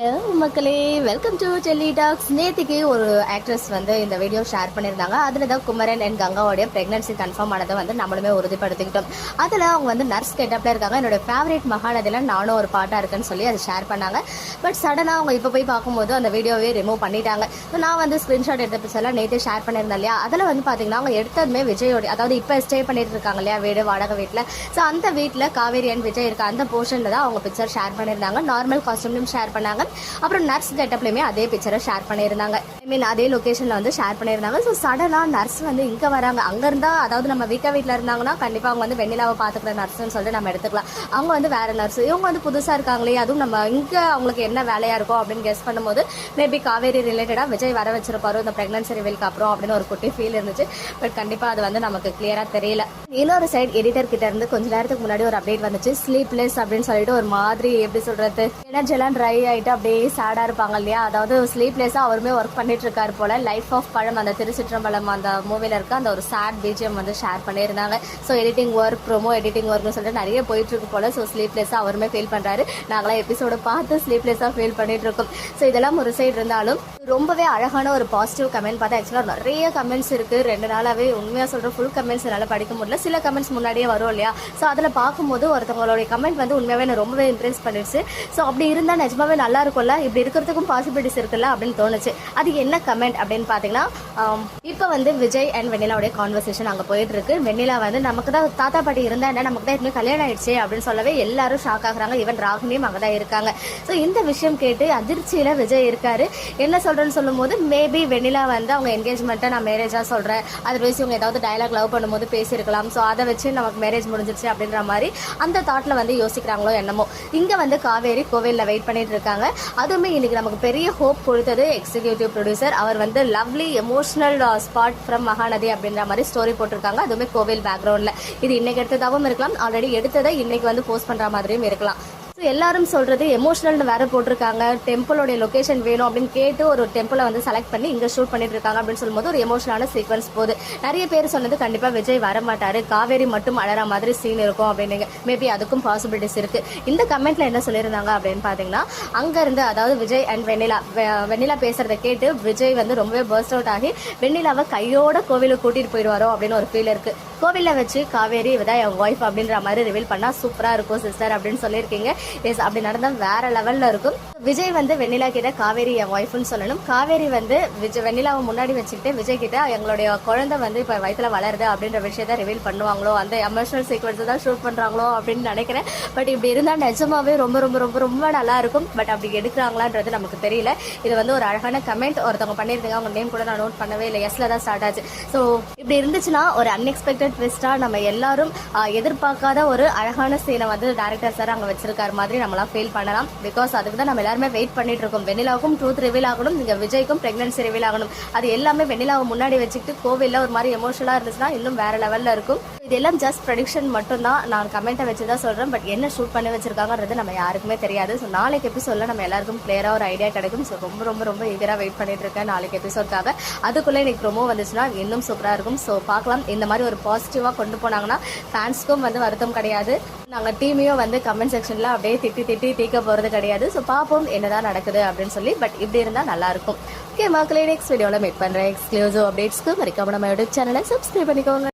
Hello மக்களே. Welcome to Delhi tax நேத்திக்கு ஒரு ஆக்ட்ரஸ் வந்து இந்த வீடியோ ஷேர் பண்ணியிருந்தாங்க. அதில் தான் குமரன் அண்ட் கங்காவோடைய ப்ரெக்னன்சி கன்ஃபார்ம் ஆனதை வந்து நம்மளுமே உறுதிப்படுத்திக்கிட்டோம். அதில் அவங்க வந்து நர்ஸ் கெட்டப்பில் இருக்காங்க. என்னோட ஃபேவரேட் மகாநதியில் நானும் ஒரு பாட்டாக இருக்குன்னு சொல்லி அதை ஷேர் பண்ணாங்க. பட் சடனாக அவங்க இப்போ போய் பார்க்கும்போது அந்த வீடியோவே ரிமூவ் பண்ணிட்டாங்க. ஸோ நான் வந்து ஸ்க்ரீன்ஷாட் எடுத்த பிக்சர் நேற்று ஷேர் பண்ணியிருந்தேன் இல்லையா? அதில் வந்து பார்த்தீங்கன்னா அவங்க எடுத்ததுமே விஜயோட அதாவது இப்போ ஸ்டே பண்ணிட்டு இருக்காங்க இல்லையா வீடு வாடகை வீட்டில். ஸோ அந்த வீட்டில் காவேரி அண்ட் விஜய் இருக்க அந்த போர்ஷனில் தான் அவங்க பிக்சர் ஷேர் பண்ணியிருந்தாங்க. நார்மல் காஸ்ட்யூம்லையும் ஷேர் பண்ணாங்க. அப்புறம் நர்ஸ் கெட்டப்லையுமே அதே பிக்சரை ஷேர் பண்ணியிருந்தாங்க. ஐ மீன் அதே லொக்கேஷனில் வந்து ஷேர் பண்ணியிருந்தாங்க. ஸோ சடனாக நர்ஸ் வந்து இங்கே வராங்க. அங்கே இருந்தால் அதாவது நம்ம வீக்கா வீட்டில் இருந்தாங்கன்னா கண்டிப்பாக அவங்க வந்து வெண்ணிலாவை பார்த்துக்கிற நர்ஸ்னு சொல்லிட்டு நம்ம எடுத்துக்கலாம். அவங்க வந்து வேறு நர்ஸ் இவங்க வந்து புதுசாக இருக்காங்களே அதுவும் நம்ம இங்கே அவங்களுக்கு என்ன வேலையாக இருக்கும் அப்படின்னு கெஸ் பண்ணும்போது மேபி காவேரி ரிலேட்டடாக விஜய் வர வச்சிருப்பாரு. இந்த ப்ரெக்னன்சி ரிவீலுக்கு அப்புறம் அப்படின்னு ஒரு குட்டி ஃபீல் இருந்துச்சு. பட் கண்டிப்பாக அது வந்து நமக்கு கிளியராக தெரியல. இன்னொரு சைடு எடிட்டர் கிட்ட இருந்து கொஞ்ச நேரத்துக்கு முன்னாடி ஒரு அப்டேட் வந்துச்சு. ஸ்லீப்லெஸ் அப்படின்னு சொல்லிட்டு ஒரு மாதிரி எப்படி சொல்றது எனர்ஜி எல்லாம் ட்ரை ஆயிட்டு அப்படியே சேடாக இருப்பாங்க இல்லையா? அதாவது ஸ்லீப்லெஸ்ஸா அவருமே ஒர்க் பண்ணிட்டு இருக்காரு போல. லைஃப் ஆஃப் பழம் அந்த திருச்சிற்றம்பலம் அந்த மூவில இருக்க அந்த ஒரு சேட் பிஜிஎம் வந்து ஷேர் பண்ணியிருந்தாங்க. So editing work promo editing ஒர்க்னு சொல்லிட்டு நிறைய போயிட்டு இருக்கு போல ஸோ ஸ்லீப்லெஸ்ஸாக அவருமே ஃபீல் பண்ணுறாரு நாங்களாம் எபிசோடு பார்த்து ஸ்லீப்லெஸ்ஸாக ஃபீல் பண்ணிட்டு இருக்கோம். ஸோ இதெல்லாம் ஒரு சைடு இருந்தாலும் ரொம்பவே அழகான ஒரு பாசிட்டிவ் கமெண்ட் பார்த்தா ஆக்சுவலாக நிறைய கமெண்ட்ஸ் இருக்கு. ரெண்டு நாளாவே உண்மையாக சொல்கிற ஃபுல் கமெண்ட்ஸ் என்னால் படிக்க முடியல. சில கமெண்ட்ஸ் முன்னாடியே வரும் இல்லையா? ஸோ அதில் பார்க்கும்போது ஒருத்தவங்களுடைய கமெண்ட் வந்து உண்மையாகவே நான் ரொம்பவே இம்ப்ரெஸ் பண்ணிடுச்சு. ஸோ அப்படி இருந்தால் நிஜமாவே நல்லா இருக்கும்ல? இப்படி இருக்கிறதுக்கும் பாசிபிலிட்டிஸ் இருக்குல்ல அப்படின்னு தோணுச்சு. அது என்ன கமெண்ட் அப்படின்னு பார்த்தீங்கன்னா இப்போ வந்து விஜய் அண்ட் வெண்ணிலாவுடைய கான்வர்சேஷன் அங்கே போயிட்டு இருக்கு வெண்ணிலா வந்து நமக்கு தான் தாத்தா பாட்டி இருந்தா என்ன? நமக்கு தான் ஏற்கனவே கல்யாணம் ஆயிடுச்சு? அப்படின்னு சொல்லவே எல்லாரும் ஷாக் ஆகுறாங்க. ஈவன் ராகுனியும் அங்கே தான் இருக்காங்க. ஸோ இந்த விஷயம் கேட்டு அதிர்ச்சியில விஜய் இருக்காரு. என்ன சொல்றேன்னு சொல்லும்போது மேபி வெண்ணிலா வந்து அவங்க என்கேஜ்மெண்ட்டை நான் மேரேஜாக சொல்கிறேன் அதை பேசி இவங்க ஏதாவது டயலாக் லவ் பண்ணும்போது பேசியிருக்கலாம். ஸோ அதை வச்சு நமக்கு மேரேஜ் முடிஞ்சிருச்சு அப்படின்ற மாதிரி அந்த தாட்டில் வந்து யோசிக்கிறாங்களோ என்னமோ. இங்கே வந்து காவேரி கோவிலில் வெயிட் பண்ணிட்டு இருக்காங்க. அதுவுமே இன்னைக்கு நமக்கு பெரிய ஹோப் கொடுத்தது எக்ஸிகியூட்டிவ் ப்ரொடியூசர் அவர் வந்து lovely emotional spot from Mahanadhi அப்படின்ற மாதிரி ஸ்டோரி போட்டிருக்காங்க. அதுவுமே கோவில் பேக்ரவுண்ட்ல இது இன்னைக்கு எடுத்ததாகவும் இருக்கலாம். ஆல்ரெடி எடுத்ததை இன்னைக்கு வந்து போஸ்ட் பண்ற மாதிரியும் இருக்கலாம். எல்லாரும் சொல்றது எமோஷனல்னு வேற போட்டிருக்காங்க. டெம்பிளோட லொகேஷன் வேணும் அப்படின்னு கேட்டு ஒரு டெம்பிளை வந்து செலக்ட் பண்ணி இங்க ஷூட் பண்ணிட்டு இருக்காங்க அப்படின்னு சொல்லும்போது ஒரு எமோஷனான சீக்வன்ஸ் போகுது. நிறைய பேர் சொன்னது கண்டிப்பா விஜய் வர மாட்டாரு காவேரி மட்டும் அழற மாதிரி சீன் இருக்கும் அப்படின்னு மேபி அதுக்கும் பாசிபிலிட்டிஸ் இருக்கு. இந்த கமெண்ட்ல என்ன சொல்லியிருந்தாங்க அப்படின்னு பாத்தீங்கன்னா அங்க இருந்து அதாவது விஜய் அண்ட் வெண்ணிலா வெ- வெண்ணிலா பேசுறத கேட்டு விஜய் வந்து ரொம்பவே பர்ஸ்ட் அவுட் ஆகி வெண்ணிலாவை கையோட கோவிலுக்கு கூட்டிட்டு போயிடுவாரோ அப்படின்னு ஒரு ஃபீல் இருக்கு. கோவிலில் வச்சு காவேரி இவதான் என் ஒய்ஃப் அப்படின்ற மாதிரி ரிவீல் பண்ணால் சூப்பராக இருக்கும் சிஸ்டர் அப்படின்னு சொல்லியிருக்கீங்க. எஸ் அப்படி நடந்தா வேற லெவல்ல இருக்கும். விஜய் வந்து வெண்ணிலா கிட்ட காவேரி என் ஒய்ஃப்னு சொல்லணும். காவேரி வந்து விஜய் வெண்ணிலாவை முன்னாடி வச்சுக்கிட்டு விஜய் கிட்ட எங்களுடைய குழந்தை வந்து இப்ப வயித்துல வளருது அப்படின்ற விஷயத்த ரிவீல் பண்ணுவாங்களோ அந்த எமோஷனல் சீக்வன்ஸ் தான் ஷூட் பண்றாங்களோ அப்படின்னு நினைக்கிறேன். பட் இப்படி இருந்தா நிஜமாவே ரொம்ப ரொம்ப ரொம்ப ரொம்ப நல்லா இருக்கும். பட் அப்படி எடுக்கிறாங்களான்றது நமக்கு தெரியல. இது வந்து ஒரு அழகான கமெண்ட் ஒருத்தவங்க பண்ணியிருந்தீங்க அவங்க நேம் கூட நான் நோட் பண்ணவே இல்லை. எஸ்ல தான் ஸ்டார்ட் ஆச்சு. ஸோ இப்படி இருந்துச்சுன்னா ஒரு அன்எக்ஸ்பெக்டட் ட்விஸ்டா நம்ம எல்லாரும் எதிர்பார்க்காத ஒரு அழகான சீனை வந்து டேரக்டர் சார் அங்க வச்சிருக்காரு மாதிரி நம்மளாம் ஃபீல் பண்ணலாம். பிகாஸ் அதுக்கு தான் நம்ம எல்லாருமே வெயிட் பண்ணிட்டு இருக்கோம். வெண்ணிலாவுக்கும் ட்ரூத் ரிவீல் ஆகணும். இங்க விஜய்க்கும் பிரெக்னன்சி ரிவீல் ஆகணும். அது எல்லாமே வெண்ணிலாவை முன்னாடி வச்சுக்கிட்டு கோவில்ல ஒரு மாதிரி எமோஷனலா இருந்துச்சுன்னா இன்னும் வேற லெவல்ல இருக்கும். இது எல்லாம் ஜஸ்ட் ப்ரடிக்ஷன் மட்டும் தான் நான் கமெண்ட்டை வச்சு தான் சொல்றேன். பட் என்ன ஷூட் பண்ணி வச்சிருக்காங்கன்றது நம்ம யாருக்குமே தெரியாது. ஸோ நாளைக்கு எபிசோட்ல நம்ம எல்லாருக்கும் கிளியரா ஒரு ஐடியா கிடைக்கும். ஸோ ரொம்ப ரொம்ப ரொம்ப ஈகரா வெயிட் பண்ணிட்டு இருக்கேன் நாளைக்கு எபிசோட்காக அதுக்குள்ள இன்னைக்கு ரொம்ப வந்துச்சுன்னா இன்னும் சூப்பரா இருக்கும். ஸோ பார்க்கலாம். இந்த மாதிரி ஒரு பாசிட்டிவா கொண்டு போனாங்கன்னா ஃபேன்ஸ்க்கும் வந்து வருத்தம் கிடையாது. நாங்கள் டீமையும் வந்து கமெண்ட் செக்ஷன்ல அப்படியே அப்படியே திட்டி திட்டி தீக்க போகிறது கிடையாது. ஸோ பார்ப்போம் என்னதான் நடக்குது அப்படின்னு சொல்லி. பட் இப்படி இருந்தால் நல்லாயிருக்கும் ஓகே மக்களே நெக்ஸ்ட் வீடியோவில் மீட் பண்ணுறேன் எக்ஸ்க்ளூசிவ் அப்டேட்ஸ்க்கு மறக்காம நம்ம யூடியூப் சேனலை சப்ஸ்கிரைப் பண்ணிக்கோங்க.